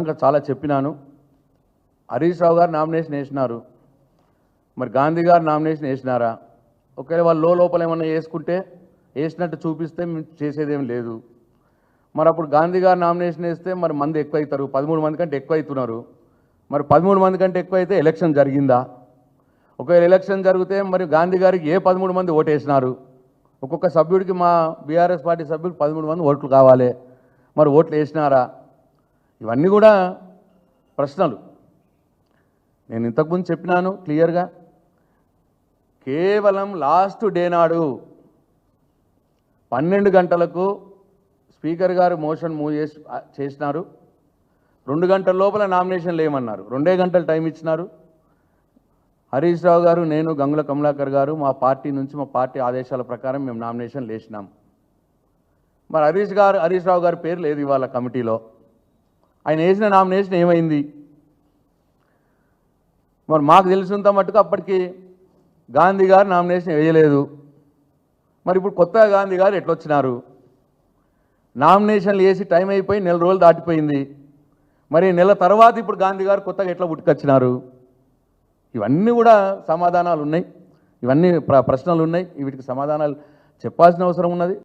ఇంకా చాలా చెప్పినాను. హరీష్ రావు గారు నామినేషన్ వేసినారు. మరి గాంధీ గారు నామినేషన్ వేసినారా? ఒకవేళ వాళ్ళు లో లోపల ఏమన్నా వేసుకుంటే వేసినట్టు చూపిస్తే మేము చేసేదేం లేదు. మరి అప్పుడు గాంధీ గారు నామినేషన్ వేస్తే మరి మంది ఎక్కువ అవుతారు పదమూడు మంది కంటే ఎక్కువ అవుతున్నారు మరి పదమూడు మంది కంటే ఎక్కువ అయితే ఎలక్షన్ జరిగిందా? ఒకవేళ ఎలక్షన్ జరిగితే మరి గాంధీ గారికి ఏ పదమూడు మంది ఓటేసినారు? ఒక్కొక్క సభ్యుడికి మా బీఆర్ఎస్ పార్టీ సభ్యుడికి పదమూడు మంది ఓట్లు కావాలి. మరి ఓట్లు వేసినారా? ఇవన్నీ కూడా ప్రశ్నలు. నేను ఇంతకుముందు చెప్పినాను క్లియర్గా. కేవలం లాస్ట్ డే నాడు పన్నెండు గంటలకు స్పీకర్ గారు మోషన్ మూవ్ చేసి చేసినారు. రెండు గంటల లోపల నామినేషన్ లేమన్నారు. రెండే గంటలు టైం ఇచ్చినారు. హరీష్ రావు గారు నేను గంగుల కమలాకర్ గారు మా పార్టీ నుంచి మా పార్టీ ఆదేశాల ప్రకారం మేము నామినేషన్ లేచినాం. మరి హరీష్ గారు హరీష్ రావు గారి పేరు లేదు ఇవాళ కమిటీలో. ఆయన వేసిన నామినేషన్ ఏమైంది? మరి మాకు తెలిసినంత మట్టుకు అప్పటికి గాంధీ గారు నామినేషన్ వేయలేదు. మరి ఇప్పుడు కొత్తగా గాంధీ గారు ఎట్లొచ్చినారు? నామినేషన్లు వేసి టైం అయిపోయి నెల రోజులు దాటిపోయింది. మరి నెల తర్వాత ఇప్పుడు గాంధీ గారు కొత్తగా ఎట్లా పుట్టుకొచ్చినారు? ఇవన్నీ కూడా సమాధానాలు ఉన్నాయి ఇవన్నీ ప్ర ప్రశ్నలు ఉన్నాయి వీటికి సమాధానాలు చెప్పాల్సిన అవసరం ఉన్నది.